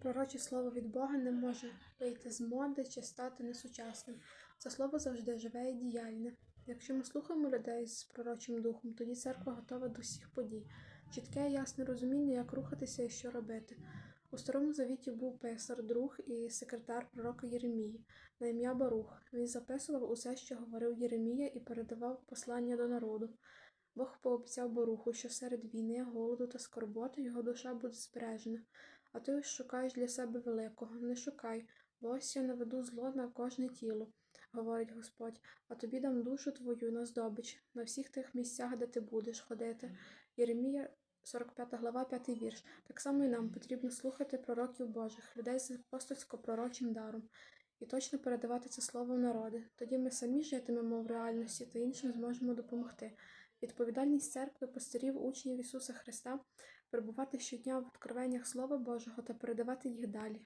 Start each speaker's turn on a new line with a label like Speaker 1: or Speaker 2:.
Speaker 1: Пророче слово від Бога не може вийти з моди чи стати несучасним. Це слово завжди живе і діяльне. Якщо ми слухаємо людей з пророчим духом, тоді церква готова до всіх подій. Чітке і ясне розуміння, як рухатися і що робити. У старому завіті був писар, друг і секретар пророка Єремії на ім'я Барух. Він записував усе, що говорив Єремія, і передавав послання до народу. Бог пообіцяв Баруху, що серед війни, голоду та скорботи його душа буде збережена. А ти шукаєш для себе великого, не шукай, бо ось я наведу зло на кожне тіло, говорить Господь, а тобі дам душу твою на здобич, на всіх тих місцях, де ти будеш ходити. Єремія 45 глава, 5 вірш. Так само і нам потрібно слухати пророків Божих, людей з апостольсько-пророчим даром, і точно передавати це слово в народи. Тоді ми самі житимемо в реальності та іншим зможемо допомогти. Відповідальність церкви, пастирів, учнів Ісуса Христа перебувати щодня в откровеннях Слова Божого та передавати їх далі.